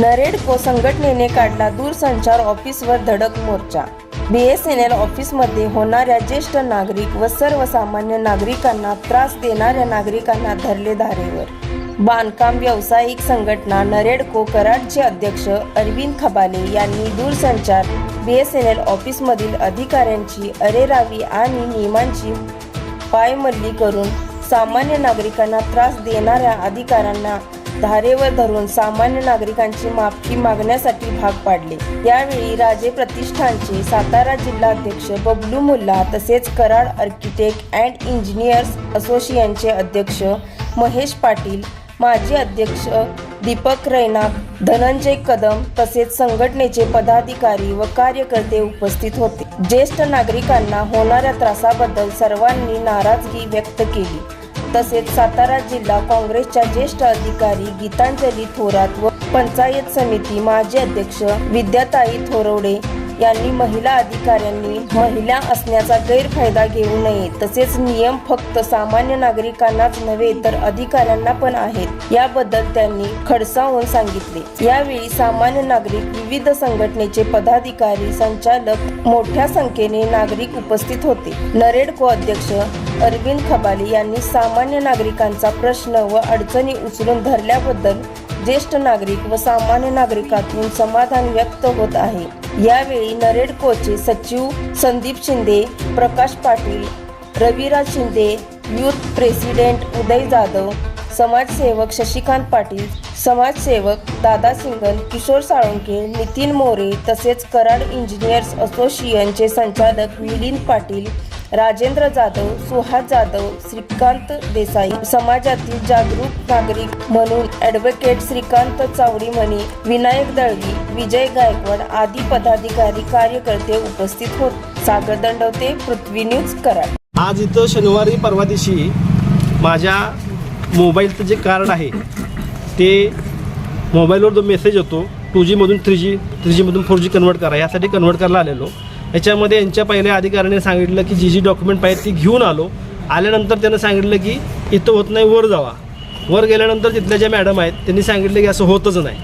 नरेडको संघटनेने काढला दूरसंचार ऑफिसवर धडक मोर्चा. बी एस एन एल ऑफिसमध्ये होणाऱ्या ज्येष्ठ नागरिक व सर्वसामान्य नागरिकांना त्रास देणाऱ्या नागरिकांना धरले धारेवर. बांधकाम व्यावसायिक संघटना नरेडको कराडचे अध्यक्ष अरविंद खबाले यांनी दूरसंचार बी एस एन एल ऑफिसमधील अधिकाऱ्यांची अरेरावी आणि नियमांची पायमल्ली करून सामान्य नागरिकांना त्रास देणाऱ्या अधिकाऱ्यांना धारेवर धरून सामान्य नागरिकांची माफी मागण्यासाठी भाग पाडले. यावेळी राजे प्रतिष्ठानचे सातारा जिल्हाध्यक्ष बबलू मुल्ला तसेच कराड आर्किटेक्ट अँड इंजिनियर्स असोसिएशनचे अध्यक्ष महेश पाटील माजी अध्यक्ष दीपक रैना धनंजय कदम तसेच संघटनेचे पदाधिकारी व कार्यकर्ते उपस्थित होते. ज्येष्ठ नागरिकांना होणाऱ्या त्रासाबद्दल सर्वांनी नाराजगी व्यक्त केली. तसेच सातारा जिल्हा काँग्रेसच्या ज्येष्ठ अधिकारी गीतांजली थोरात व पंचायत समिती माजी अध्यक्ष विद्याताई थोरवडे यांनी महिला अधिकाऱ्यांनी महिला असण्याचा गैरफायदा घेऊ नये. तसेच नियम फक्त सामान्य नागरिकांनाच नव्हे तर अधिकाऱ्यांना पण आहेत. याबद्दल त्यांनी खडसावून सांगितले. यावेळी सामान्य नागरिक विविध संघटनेचे पदाधिकारी संचालक मोठ्या संख्येने नागरिक उपस्थित होते. नरेडको अध्यक्ष अरविंद खबाले यांनी सामान्य नागरिकांचा प्रश्न व अडचणी उचलून धरल्याबद्दल ज्येष्ठ नागरिक व सामान्य नागरिकातून समाधान व्यक्त होत आहे. यावेळी नरेडकोचे सचिव संदीप शिंदे प्रकाश पाटील रविराज शिंदे युथ प्रेसिडेंट उदय जाधव समाजसेवक शशिकांत पाटील समाजसेवक दादा सिंगल किशोर साळुंके नितीन मोरे तसेच कराड इंजिनियर्स असोसिएशनचे संचालक मिलिंद पाटील राजेंद्र जाधव सुहास जाधव श्रीकांत देसाई समाजातील जागरूक नागरिक म्हणून ॲडव्होकेट श्रीकांत चावडी चावडीमणी विनायक दळवी विजय गायकवाड आदी पदाधिकारी कार्यकर्ते उपस्थित होत. सागर दंडवते पृथ्वी न्यूज कराड. आज इथं शनिवारी परवा दिवशी माझ्या मोबाईलचं जे कार्ड आहे ते मोबाईलवर जो मेसेज येतो टू जीमधून थ्री जी थ्री जीमधून फोर जी कन्वर्ट करा यासाठी कन्वर्ट करायला आलेलो. याच्यामध्ये यांच्या पहिल्या अधिकाऱ्याने सांगितलं की जी जी डॉक्युमेंट पाहिजे ती घेऊन आलो. आल्यानंतर त्यांना सांगितलं की इथं होत नाही वर जावा. वर गेल्यानंतर तिथल्या ज्या मॅडम आहेत त्यांनी सांगितलं की असं होतच नाही.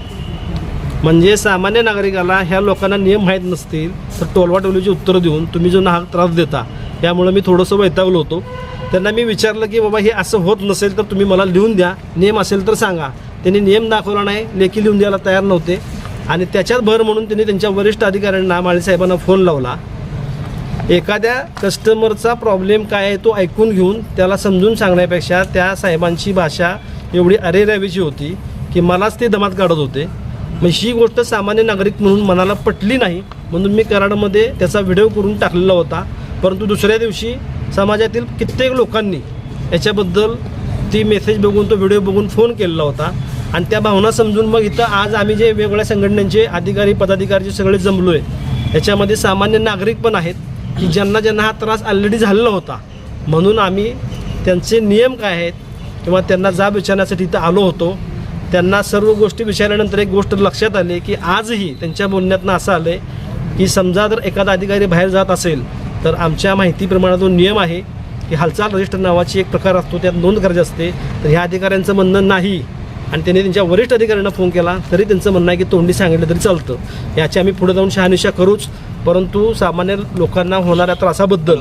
म्हणजे सामान्य नागरिकाला ह्या लोकांना नियम माहीत नसतील तर टोलवाटोलीची उत्तरं देऊन तुम्ही जो नाहक त्रास देता त्यामुळं मी थोडंसं वैतागलो होतो. त्यांना मी विचारलं की बाबा हे असं होत नसेल तर तुम्ही मला लिहून द्या. नियम असेल तर सांगा. त्यांनी नियम दाखवला नाही लेखी लिहून द्यायला तयार नव्हते. आणि त्याच्यात भर म्हणून त्यांनी त्यांच्या वरिष्ठ अधिकाऱ्यांना माळीसाहेबांना फोन लावला. एखाद्या कस्टमरचा प्रॉब्लेम काय आहे तो ऐकून घेऊन त्याला समजून सांगण्यापेक्षा त्या साहेबांची भाषा एवढी अरेरावीची होती की मलाच ते दमात काढत होते. मग ही गोष्ट सामान्य नागरिक म्हणून मनाला पटली नाही. म्हणून मी कराडमध्ये त्याचा व्हिडिओ करून टाकलेला होता. परंतु दुसऱ्या दिवशी समाजातील कित्येक लोकांनी याच्याबद्दल ती मेसेज बघून तो व्हिडिओ बघून फोन केलेला होता. आणि त्या भावना समजून मग इथं आज आम्ही जे वेगवेगळ्या संघटनांचे अधिकारी पदाधिकारी जे सगळे जमलो आहे याच्यामध्ये सामान्य नागरिक पण आहेत की ज्यांना ज्यांना हा त्रास ऑलरेडी झालेला होता. म्हणून आम्ही त्यांचे नियम काय आहेत किंवा त्यांना जाब विचारण्यासाठी इथं आलो होतो. त्यांना सर्व गोष्टी विचारल्यानंतर एक गोष्ट लक्षात आली की आजही त्यांच्या बोलण्यातनं असं आलं आहे की समजा जर एखादा अधिकारी बाहेर जात असेल तर आमच्या माहितीप्रमाणे जो नियम आहे की हालचाल रजिस्टर नावाची एक प्रकार असतो त्यात नोंद करायची असते. तर ह्या अधिकाऱ्यांचं म्हणणं नाही. आणि त्यांनी त्यांच्या वरिष्ठ अधिकाऱ्यांना फोन केला. तरी त्यांचं म्हणणं आहे की तोंडी सांगितलं तरी चालतं. याची आम्ही पुढे जाऊन शहानिशा करूच. परंतु सामान्य लोकांना होणाऱ्या त्रासाबद्दल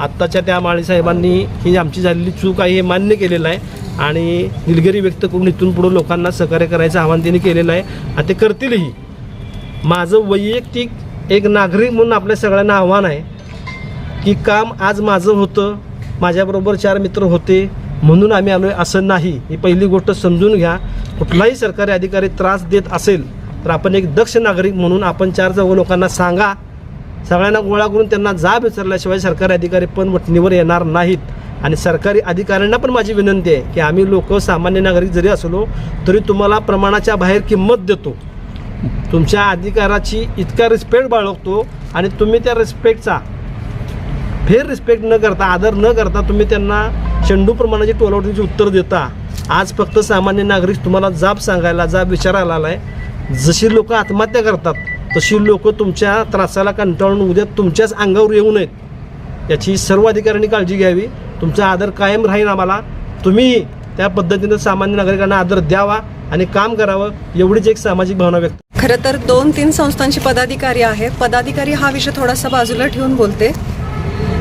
आत्ताच्या त्या माळी साहेबांनी ही आमची झालेली चूक आहे हे मान्य केलेलं आहे. आणि दिलगिरी व्यक्त करून इथून पुढे लोकांना सहकार्य करायचं आवाहन त्यांनी केलेलं आहे. आणि ते करतीलही. माझं वैयक्तिक एक नागरिक म्हणून आपल्या सगळ्यांना आव्हान आहे की काम आज माझं होतं. माझ्याबरोबर चार मित्र होते. म्हणून आम्ही आलो आहे असं नाही. ही पहिली गोष्ट समजून घ्या. कुठलाही सरकारी अधिकारी त्रास देत असेल तर आपण एक दक्ष नागरिक म्हणून आपण चार चौघ लोकांना सांगा. सगळ्यांना गोळा करून त्यांना जाब विचारल्याशिवाय सरकारी अधिकारी पण वटणीवर येणार नाहीत. आणि सरकारी अधिकाऱ्यांना पण माझी विनंती आहे की आम्ही लोक सामान्य नागरिक जरी असलो तरी तुम्हाला प्रमाणाच्या बाहेर किंमत देतो. तुमच्या अधिकाराची इतका रिस्पेक्ट बाळगतो आणि तुम्ही त्या रिस्पेक्टचा फेर रिस्पेक्ट न करता आदर न करता तुम्ही त्यांना चेंडू प्रमाणाची टोलावटीची उत्तर देता. आज फक्त सामान्य नागरिक तुम्हाला जाब सांगायला जाब विचारायला आला आहे जशी लोक आत्महत्या करतात तशी लोक तुमच्या त्रासाला कंटाळून उद्या तुमच्याच अंगावर येऊ नयेत. याची सर्व अधिकाऱ्यांनी काळजी घ्यावी. तुमचा आदर कायम राहील आम्हाला. तुम्ही त्या पद्धतीनं सामान्य नागरिकांना आदर द्यावा आणि काम करावं एवढीच एक सामाजिक भावना व्यक्त खरं तर दोन तीन संस्थांचे पदाधिकारी आहेत. पदाधिकारी हा विषय थोडासा बाजूला ठेवून बोलते.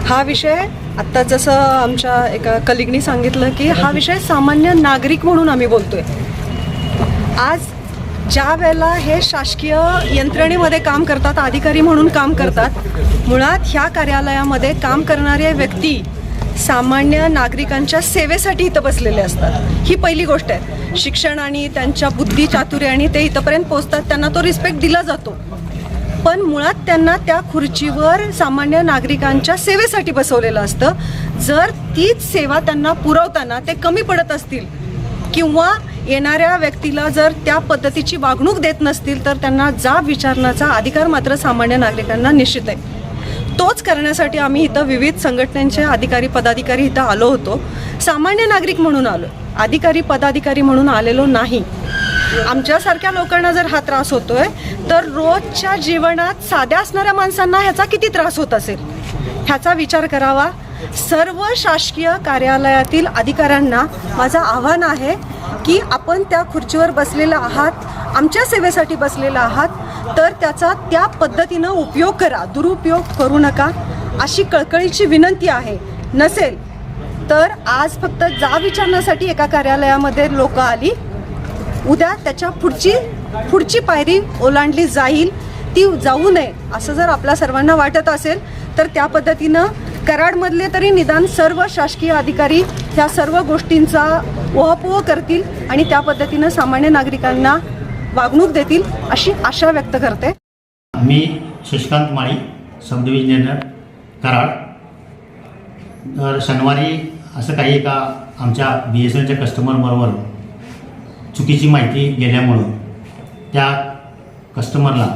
हा विषय आत्ता जसं आमच्या एका कलिगनी सांगितलं की हा विषय सामान्य नागरिक म्हणून आम्ही बोलतोय. आज ज्या वेळेला हे शासकीय यंत्रणेमध्ये काम करतात अधिकारी म्हणून काम करतात मुळात ह्या कार्यालयामध्ये काम करणारे व्यक्ती सामान्य नागरिकांच्या सेवेसाठी इथं बसलेले असतात. ही पहिली गोष्ट आहे. शिक्षण आणि त्यांच्या बुद्धी चातुर्याने ते इथंपर्यंत पोहोचतात त्यांना तो रिस्पेक्ट दिला जातो. पण मुळात त्यांना त्या खुर्चीवर सामान्य नागरिकांच्या सेवेसाठी बसवलेलं असतं. जर तीच सेवा त्यांना पुरवताना ते कमी पडत असतील किंवा येणाऱ्या व्यक्तीला जर त्या पद्धतीची वागणूक देत नसतील तर त्यांना जाब विचारण्याचा अधिकार मात्र सामान्य नागरिकांना निश्चित आहे. तोच करण्यासाठी आम्ही इथं विविध संघटनांचे अधिकारी पदाधिकारी इथं आलो होतो. सामान्य नागरिक म्हणून आलो. अधिकारी पदाधिकारी म्हणून आलेलो नाही. आमच्यासारख्या लोकांना जर हा त्रास होतोय तर रोजच्या जीवनात साध्या असणाऱ्या माणसांना ह्याचा किती त्रास होत असेल? ह्याचा विचार करावा. सर्व शासकीय कार्यालयातील अधिकाऱ्यांना माझं आव्हान आहे की आपण त्या खुर्चीवर बसलेला आहात आमच्या सेवेसाठी बसलेला आहात तर त्याचा त्या पद्धतीनं उपयोग करा. दुरुपयोग करू नका. अशी कळकळीची विनंती आहे. नसेल तर आज फक्त जा विचारण्यासाठी एका कार्यालयामध्ये लोक आली. उद्या त्याच्या पुढची पुढची पायरी ओलांडली जाईल. ती जाऊ नये असं जर आपल्या सर्वांना वाटत असेल तर त्या पद्धतीनं कराडमधले तरी निदान सर्व शासकीय अधिकारी ह्या सर्व गोष्टींचा ओहापोह करतील आणि त्या पद्धतीनं सामान्य नागरिकांना वागणूक देतील अशी आशा व्यक्त करते. मी शशिकांत माळी सब डिव्हिजनर कराड. तर शनिवारी असं काही का आमच्या बी एस एनच्या कस्टमरबरोबर चुकीची माहिती गेल्यामुळं त्या कस्टमरला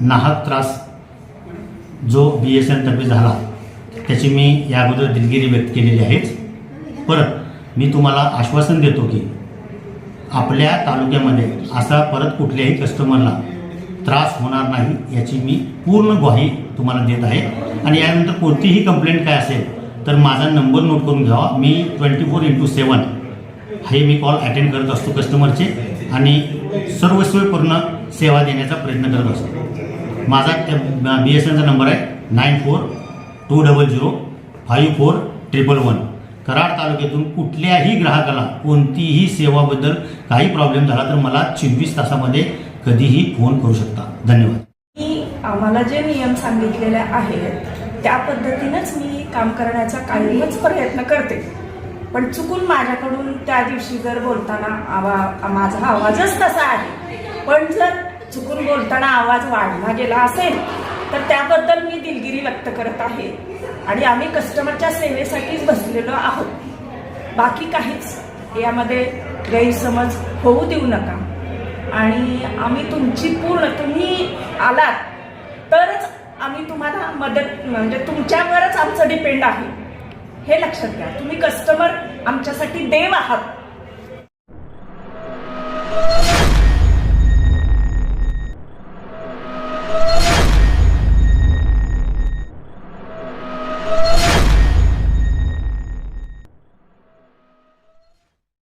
नाहक त्रास जो बी एस एनतर्फे झाला त्याची मी या अगोदर दिलगिरी व्यक्त केलेली आहेच. परत मी तुम्हाला आश्वासन देतो की आपल्या तालुक्यामध्ये असा परत कुठल्याही कस्टमरला त्रास होणार नाही याची मी पूर्ण ग्वाही तुम्हाला देत आहे. आणि यानंतर कोणतीही कंप्लेंट काय असेल तर माझा नंबर नोट करून घ्यावा. मी ट्वेंटी फोर इंटू सेवन हे मी कॉल अटेंड करत असतो कस्टमरचे आणि सर्वस्वीपूर्ण सेवा देण्याचा प्रयत्न करत असतो. माझा बी एस एनचा नंबर आहे nine four two double zero five four triple one Karad तालुक्यातून कुठल्याही ग्राहकाला कोणतीही सेवाबद्दल काही प्रॉब्लेम झाला तर मला चोवीस तासामध्ये कधीही फोन करू शकता. धन्यवाद. मी आम्हाला जे नियम सांगितलेले आहेत त्या पद्धतीनंच मी काम करण्याचा कायमच प्रयत्न करते. पण चुकून माझ्याकडून त्या दिवशी जर बोलताना आवा माझा आवाजच तसा आहे. पण जर चुकून बोलताना आवाज वाढला गेला असेल तर त्याबद्दल मी दिलगिरी व्यक्त करत आहे. आणि आम्ही कस्टमरच्या सेवेसाठीच बसलेलो आहोत. बाकी काहीच यामध्ये गैरसमज होऊ देऊ नका. आणि आम्ही तुमची पूर्ण तुम्ही आलात तरच आम्ही तुम्हाला मदत म्हणजे तुमच्यावरच आमचं डिपेंड आहे. हे लक्षात घ्या. तुम्ही कस्टमर आमच्यासाठी देव आहात.